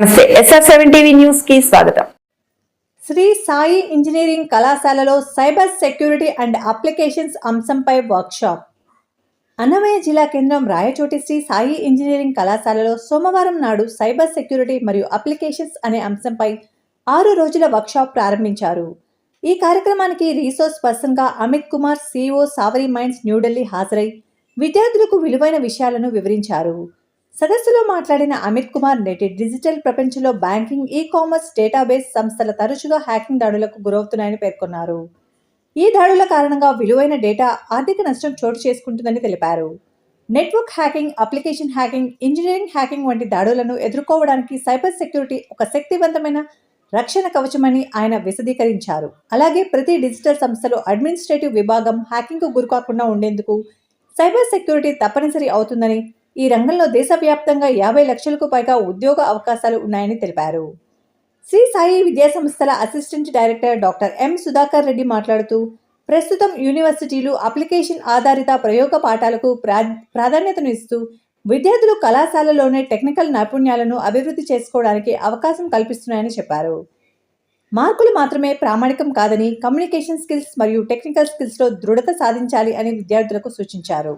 నమస్తే. SR seven TV న్యూస్కి స్వాగతం. శ్రీ సాయి ఇంజనీరింగ్ కళాశాలలో సైబర్ సెక్యూరిటీ అండ్ అప్లికేషన్స్ అంశంపై వర్క్షాప్. అన్నమయ్య జిల్లా కేంద్రం రాయచోటి శ్రీ సాయి ఇంజనీరింగ్ కళాశాలలో సోమవారం నాడు సైబర్ సెక్యూరిటీ మరియు అప్లికేషన్స్ అనే అంశంపై ఆరు రోజుల వర్క్షాప్ ప్రారంభించారు. ఈ కార్యక్రమానికి రీసోర్స్ పర్సన్గా అమిత్ కుమార్ సిఇఓ సావరి మైండ్స్ న్యూఢిల్లీ హాజరై విద్యార్థులకు విలువైన విషయాలను వివరించారు. సదస్సులో మాట్లాడిన అమిత్ కుమార్ నేటి డిజిటల్ ప్రపంచంలో బ్యాంకింగ్ ఈ కామర్స్ డేటాబేస్ సంస్థల తరచుగా హ్యాకింగ్ దాడులకు గురవుతున్నాయని పేర్కొన్నారు. ఈ దాడుల కారణంగా విలువైన డేటా ఆర్థిక నష్టం చోటు చేసుకుంటుందని తెలిపారు. Network hacking application hacking engineering hacking వంటి దాడులను ఎదుర్కోవడానికి సైబర్ సెక్యూరిటీ ఒక శక్తివంతమైన రక్షణ కవచమని ఆయన విశదీకరించారు. అలాగే ప్రతి డిజిటల్ సంస్థలో అడ్మినిస్ట్రేటివ్ విభాగం హ్యాకింగ్కు గురికాకుండా ఉండేందుకు సైబర్ సెక్యూరిటీ తప్పనిసరి అవుతుందని ఈ రంగంలో దేశవ్యాప్తంగా యాభై లక్షలకు పైగా ఉద్యోగ అవకాశాలు ఉన్నాయని తెలిపారు. శ్రీ సాయి విద్యాసంస్థల assistant director doctor M Sudhakar Reddy మాట్లాడుతూ ప్రస్తుతం యూనివర్సిటీలు అప్లికేషన్ ఆధారిత ప్రయోగ పాఠాలకు ప్రా ప్రాధాన్యతను ఇస్తూ విద్యార్థులు కళాశాలలోనే టెక్నికల్ నైపుణ్యాలను అభివృద్ధి చేసుకోవడానికి అవకాశం కల్పిస్తున్నాయని చెప్పారు. మార్కులు మాత్రమే ప్రామాణికం కాదని కమ్యూనికేషన్ స్కిల్స్ మరియు టెక్నికల్ స్కిల్స్లో దృఢత సాధించాలి అని విద్యార్థులకు సూచించారు.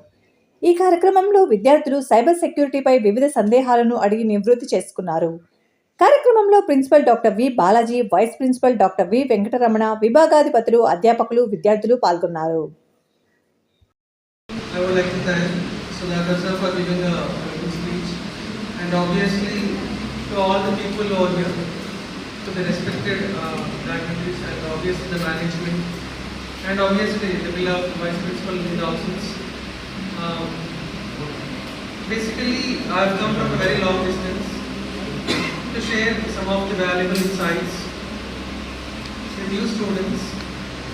ఈ కార్యక్రమంలో విద్యార్థులు సైబర్ సెక్యూరిటీపై వివిధ సందేహాలను అడిగి నివృత్తి చేసుకున్నారు. కార్యక్రమంలో principal doctor V Balaji vice principal doctor V Venkataramana విభాగాధిపతులు అధ్యాపకులు విద్యార్థులు పాల్గొన్నారు. Um, basically, I've come from a very long distance to share some of the valuable insights to new students,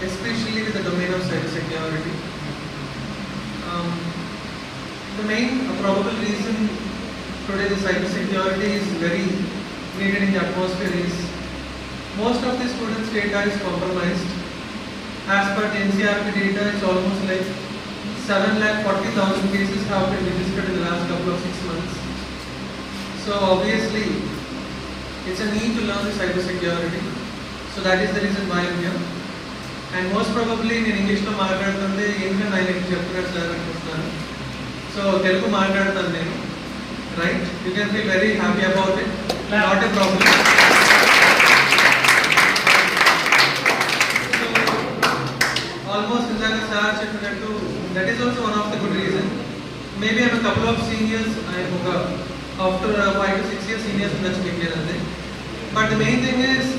especially with the domain of cybersecurity. Um, the main probable reason today the cyber security is very needed in the atmosphere is most of the students' data is compromised. As per the NCRP data, it's almost like 7 lakh 40,000 cases have been registered in the last couple of six months. So obviously, it's a need to learn the cyber security. So that is the reason why I'm here. And most probably నేను ఇంగ్లీష్లో మాట్లాడుతుంటే ఏంటంటే ఆయన మీకు చెప్తున్నారు sir అనుకుంటున్నాను so Telugu మాట్లాడతాను నేను right you can feel very happy about it not a problem almost ఇందాక సార్ చెప్పినట్టు that is also one of the good reason maybe I'm couple of seniors I'm ఒక after five to six years seniors ఉండొచ్చు మీకు లేదంటే but the main thing is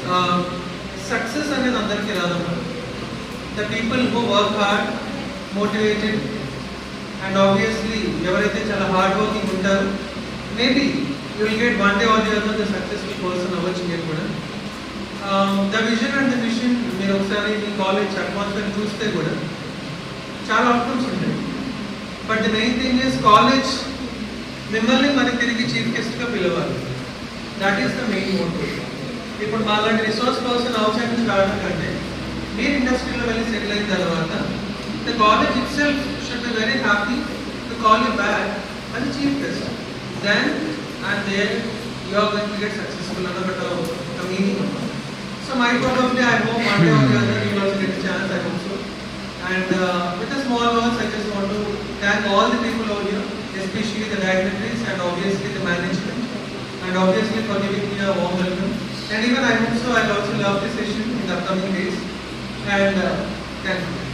success అనేది అందరికీ రాదమ్మా the people who work hard motivated and obviously ఎవరైతే చాలా hard working ఉంటారో maybe you will get one day or the other the successful person అవ్వచ్చు మీరు కూడా the vision and the mission మీరు ఒకసారి మీ కాలేజ్ అట్మాస్ఫియర్ చూస్తే కూడా చాలా అవుట్కమ్స్ ఉంటాయి but the main thing is college మిమ్మల్ని మరి తిరిగి చీఫ్ గెస్ట్గా పిలవాలి that is the main motive ఇప్పుడు మాలాంటి రిసోర్స్ పర్సన్ అవుట్సైడ్ నుంచి రావడం కంటే మీరు ఇండస్ట్రీలో వెళ్ళి సెటిల్ అయిన తర్వాత the college itself should be very happy to call you back అది chief guest then and there you are going to get successful అన్న ఒక ఒక meaning so my probably I hope one day or the other you also get chance I hope And uh, with a small words, I just want to thank all the people over here, especially the dignitaries and obviously the management, and obviously for giving me a warm welcome. And even I hope so, I'll also love this session in the upcoming days. And uh, thank you.